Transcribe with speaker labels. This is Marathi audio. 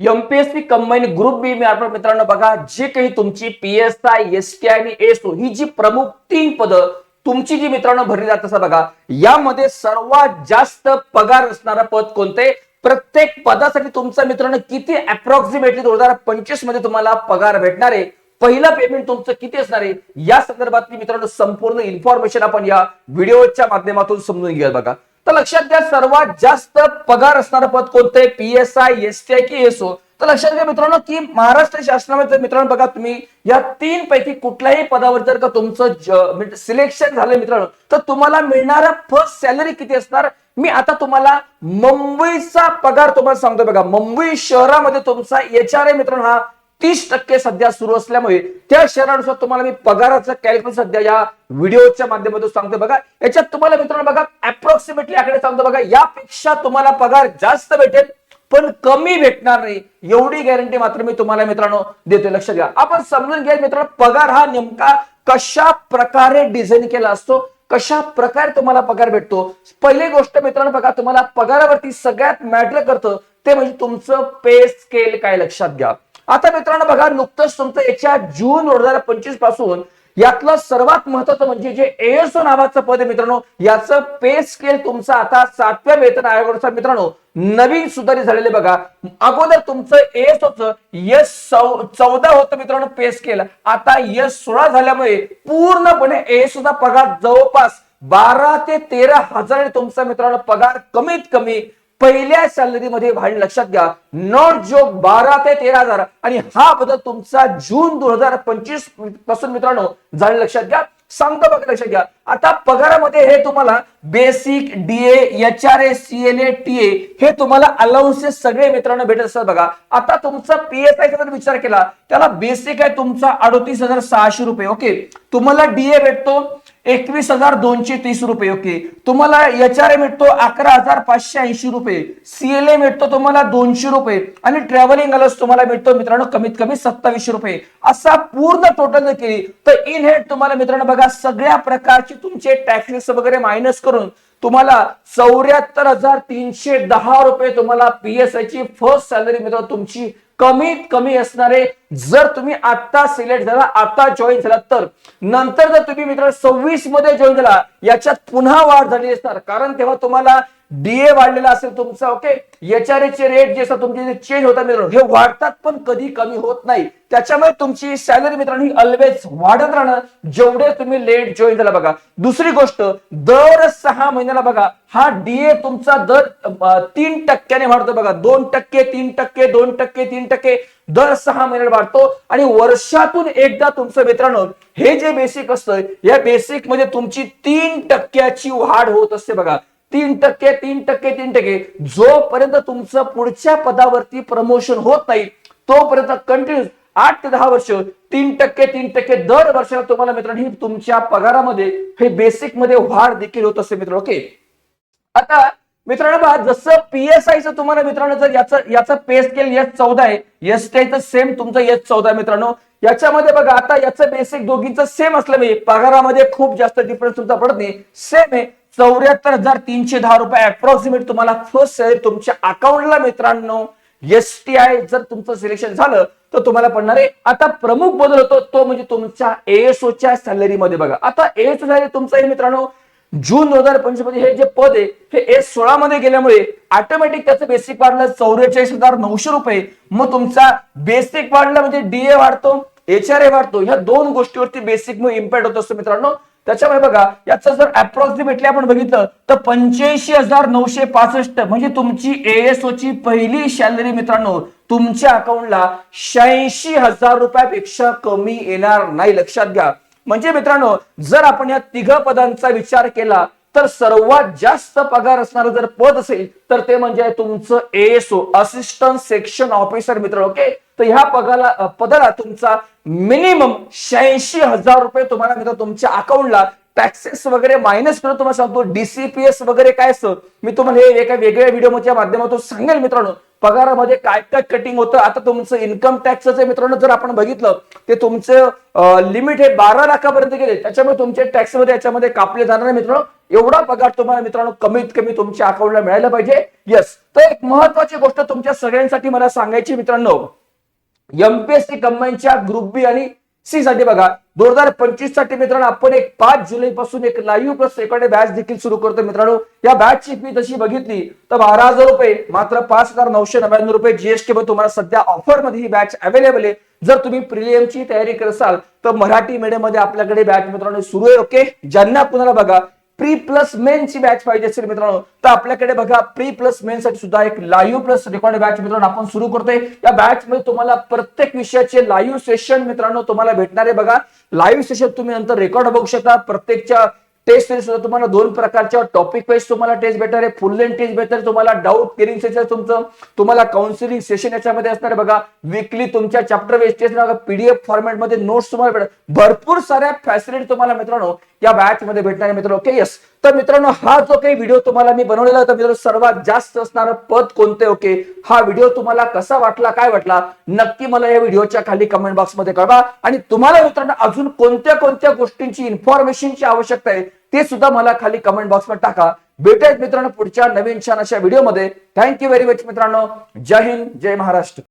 Speaker 1: एमपीएससी कंबाईन ग्रुप बी मार्फत मित्रांनो बघा जे काही तुमची PSI S I S T आणि एसओ ही जी प्रमुख तीन पदं तुमची जी मित्रांनो भरली जात असं बघा यामध्ये सर्वात जास्त पगार असणारं पद कोणते प्रत्येक पदासाठी तुमचा मित्रांनो किती अप्रॉक्सिमेटली दोन हजार पंचवीसमध्ये तुम्हाला पगार भेटणार आहे? पहिलं पेमेंट तुमचं किती असणार आहे? या संदर्भातली मित्रांनो संपूर्ण इन्फॉर्मेशन आपण या व्हिडिओच्या माध्यमातून समजून घेऊया बघा. तर लक्षात घ्या सर्वात जास्त पगार असणारं पद कोणतं आहे? P S I S T I की एसओ तर लक्षात घ्या मित्रांनो की महाराष्ट्र शासनामध्ये मित्रांनो बघा तुम्ही या तीन पैकी कुठल्याही पदावर जर का तुमचं सिलेक्शन म्हणजे झालं मित्रांनो तर तुम्हाला मिळणारा फर्स्ट सॅलरी किती असणार? मी आता तुम्हाला मुंबईचा पगार तुम्हाला सांगतो बघा. मुंबई शहरामध्ये तुमचा एच आर मित्रांनो हा. तीस टक्के सध्या सुरू असल्यामुळे त्या शहरानुसार तुम्हाला मी पगाराचं कॅल्क्युलेशन सध्या या व्हिडिओच्या माध्यमातून सांगतो बघा याच्यात तुम्हाला मित्रांनो बघा अप्रॉक्सिमेटली आकडे सांगतो. बघा यापेक्षा तुम्हाला पगार जास्त भेटेल पण कमी भेटणार नाही. एवढी गॅरंटी मात्र मी तुम्हाला मित्रांनो देतोय. लक्षात घ्या. आपण समजून घ्या मित्रांनो पगार हा नेमका कशा प्रकारे डिझाईन केला असतो कशा प्रकारे तुम्हाला पगार भेटतो? पहिली गोष्ट मित्रांनो बघा तुम्हाला पगारावरती सगळ्यात मॅटर करतं ते म्हणजे तुमचं पे स्केल काय लक्षात घ्या. आता मित्रांनो बघा नुकतंच तुमचं याच्या जून दोन हजार पंचवीसपासून यातलं सर्वात महत्वाचं म्हणजे जे एएसओ नावाचं पद आहे मित्रांनो याचं पे स्केल तुमचं आता सातव्या वेतन आयोगानुसार मित्रांनो नवीन सुधारित झालेले बघा. अगोदर तुमचं एएसओचं यस चौदा होतं मित्रांनो पे स्केल. आता यस सोळा झाल्यामुळे पूर्णपणे एएसओचा पगार जवळपास बारा ते तेरा हजार तुमचा मित्रांनो पगार कमीत कमी पहिल्या सॅलरी मध्ये वाढ लक्षात घ्या. नॉट जोक बारा ते तेरा हजार. आणि हा बदल तुमचा जून दोन हजार पंचवीसपासून मित्रांनो झाले लक्षात घ्या. सांगतो बघा लक्षात घ्या. आता पगारामध्ये हे तुम्हाला basic DA H R A C L A T A हे तुम्हाला अलाउन्सेस सगळे मित्रांनो भेटत असतात बघा. आता तुमचा पीएसआय जर विचार केला त्याला बेसिक आहे तुमचा अडोतीस हजार सहाशे रुपये ओके तुम्हाला डीए भेटतो एकवीस हजार दोनशे तीस रुपये ओके. तुम्हाला एच आर ए मिळतो अकरा हजार पाचशे ऐंशी रुपये. सीएलए मिळतो तुम्हाला दोनशे रुपये. आणि ट्रॅव्हलिंग अलस तुम्हाला मिळतो मित्रांनो कमीत कमी सत्तावीसशे रुपये. असा पूर्ण टोटल जर केली तर इन हेड तुम्हाला मित्रांनो बघा सगळ्या प्रकारचे तुमचे टॅक्सेस वगैरे मायनस करून तुम्हाला चौऱ्याहत्तर हजार तीनशे दहा रुपये तुम्हाला पीएसआय ची फर्स्ट सॅलरी मित्रांनो तुमची कमीत कमी असणारे जर तुम्ही आता सिलेक्ट झाला आता जॉईन झाला तर नंतर जर तुम्ही मित्र सव्वीसमध्ये जॉईन झाला याच्यात पुन्हा वाढ झाली असणार. कारण तेव्हा तुम्हाला डीए वाढलेला असेल तुमचा ओके एचआरए चे रेट जे असतात तुमचे चेंज होतात मित्रांनो हे वाढतात पण कधी कमी होत नाही. त्याच्यामुळे तुमची सॅलरी मित्रांनो ही ऑलवेज वाढत राहणार जेवढे तुम्ही लेट जॉईन झाला बघा. दुसरी गोष्ट दर सहा महिन्याला बघा हा डीए तुमचा दर तीन टक्क्याने वाढतो बघा. दोन टक्के तीन टक्के दोन टक्के तीन टक्के दर सहा महिन्याला वाढतो. आणि वर्षातून एकदा तुमचं मित्रांनो हे जे बेसिक असतं या बेसिकमध्ये तुमची तीन टक्क्याची वाढ होत असते बघा. तीन टक्के तीन टक्के तीन टक्के. जोपर्यंत तुमचं पुढच्या पदावरती प्रमोशन होत नाही तोपर्यंत कंटिन्यूस आठ ते दहा वर्ष तीन टक्के तीन टक्के दर वर्षाला तुम्हाला मित्रांनो ही तुमच्या पगारामध्ये हे बेसिकमध्ये वाढ देखील होत असते मित्र ओके आता मित्रांनो बघा जसं पीएसआयचं तुम्हाला मित्रांनो जर याचं याचं पे स्केल एस चौदा आहे एस टी सेम तुमचं एस चौदा मित्रांनो. याच्यामध्ये बघा आता याचं बेसिक दोघींचं सेम असल्यामुळे म्हणजे पगारामध्ये खूप जास्त डिफरन्स तुमचा पडत नाही सेम आहे. चौऱ्याहत्तर हजार तीनशे दहा रुपये अप्रॉक्सिमेट तुम्हाला फर्स्ट सॅलरी तुमच्या अकाउंटला मित्रांनो एस टी आय जर तुमचं सिलेक्शन झालं तर तुम्हाला पडणार आहे. आता प्रमुख बदल होतो तो म्हणजे तुमच्या एएसओच्या सॅलरीमध्ये बघा. आता एएसओ सॅलरी तुमचं मित्रांनो जून दोन हजार पंचवीसमध्ये हे जे पद आहे हे एस सोळा मध्ये गेल्यामुळे ऑटोमॅटिक त्याचं बेसिक वाढलं चौवेचाळीस हजार नऊशे रुपये. मग तुमचा बेसिक वाढला म्हणजे डीए वाढतो एच आर ए वाढतो. ह्या दोन गोष्टीवरती बेसिक मग इम्पॅक्ट होत असतो मित्रांनो. त्याच्यामुळे बघा याचं जर अप्रॉक्सिमेटली आपण बघितलं तर पंच्याऐंशी हजार नऊशे पासष्ट म्हणजे तुमची एएसओ ची पहिली सॅलरी मित्रांनो तुमच्या अकाउंटला शहाऐंशी हजार रुपयापेक्षा कमी येणार नाही. लक्षात घ्या. म्हणजे मित्रांनो जर आपण या तिघ पदांचा विचार केला तर सर्वात जास्त पगार असणारं जर पद असेल तर ते म्हणजे तुमचं एएसओ असिस्टंट सेक्शन ऑफिसर मित्र ओके? तर ह्या पगाला पदाला तुमचा मिनिमम शहाऐंशी हजार रुपये तुम्हाला मित्र तुमच्या अकाउंटला टॅक्सेस वगैरे मायनस करून तुम्हाला सांगतो डीसीपीएस वगैरे काय असतं मी तुम्हाला हे एका वेगळ्या व्हिडिओच्या माध्यमातून सांगेल मित्रांनो. पगारामध्ये काय काय कटिंग होतं आता तुमचं इन्कम टॅक्सचं मित्रांनो जर आपण बघितलं ते तुमचं लिमिट हे बारा लाखापर्यंत गेले. त्याच्यामुळे तुमचे टॅक्समध्ये याच्यामध्ये कापले जाणार मित्रांनो. एवढा पगार तुम्हाला मित्रांनो कमीत कमी तुमच्या अकाउंटला मिळायला पाहिजे. यस तर एक महत्वाची गोष्ट तुमच्या सगळ्यांसाठी मला सांगायची मित्रांनो. एमपीएससी कंबाईनच्या ग्रुप बी आणि सी साठी बघा. दोन हजार पंचवीससाठी मित्रांनो आपण एक पाच जुलै पासून एक लाईव्ह प्लस रेकॉर्ड बॅच देखील सुरू करतो मित्रांनो. या बॅचची फी तशी बघितली तर बारा हजार रुपये मात्र पाच हजार नऊशे नव्याण्णव रुपये जीएसटी मध्ये तुम्हाला सध्या ऑफरमध्ये ही बॅच अवेलेबल आहे. जर तुम्ही प्रिलियमची तयारी करत असाल तर मराठी मीडियममध्ये आपल्याकडे बॅच मित्रांनो सुरू आहे ओके ज्यांना कुणाला बघा प्री प्लस मेन ची बॅच पाहिजे असेल मित्रांनो तर आपल्याकडे बघा प्री प्लस मेन साठी सुद्धा एक लाईव्ह प्लस रेकॉर्ड बॅच मित्रांनो आपण सुरू करतोय. या बॅच मध्ये तुम्हाला प्रत्येक विषयाचे लाईव्ह सेशन मित्रांनो तुम्हाला भेटणार आहे बघा. लाईव्ह सेशन तुम्ही नंतर रेकॉर्ड बघू शकता. प्रत्येकच्या टेस्टमध्ये सुद्धा तुम्हाला दोन प्रकारच्या टॉपिक वाईज तुम्हाला टेस्ट भेटणार आहे. फुल लेन टेस्ट भेटणार तुम्हाला डाऊट क्लिअरिंग सेशन तुमचं तुम्हाला काउन्सिलिंग सेशन याच्यामध्ये असणार आहे बघा. विकली तुमच्या चॅप्टर वाईज टेस्ट पीडीएफ फॉर्मॅटमध्ये नोट्स तुम्हाला भेटणार. भरपूर साऱ्या फॅसिलिटी तुम्हाला मित्रांनो या बॅच मध्ये भेटणार आहे मित्रांनो. ओके यस तर मित्रांनो हा जो काही व्हिडिओ तुम्हाला मी बनवलेला होता मित्रांनो सर्वात जास्त असणारं पद कोणते ओके हा व्हिडिओ तुम्हाला कसा वाटला काय वाटला? नक्की मला या व्हिडिओच्या खाली कमेंट बॉक्समध्ये कळवा. आणि तुम्हाला मित्रांनो अजून कोणत्या कोणत्या गोष्टींची इन्फॉर्मेशनची आवश्यकता आहे ते सुद्धा मला खाली कमेंट बॉक्समध्ये टाका. भेटूयात मित्रांनो पुढच्या नवीन छान अशा व्हिडिओमध्ये थँक्यू व्हेरी मच मित्रांनो. जय हिंद जय महाराष्ट्र.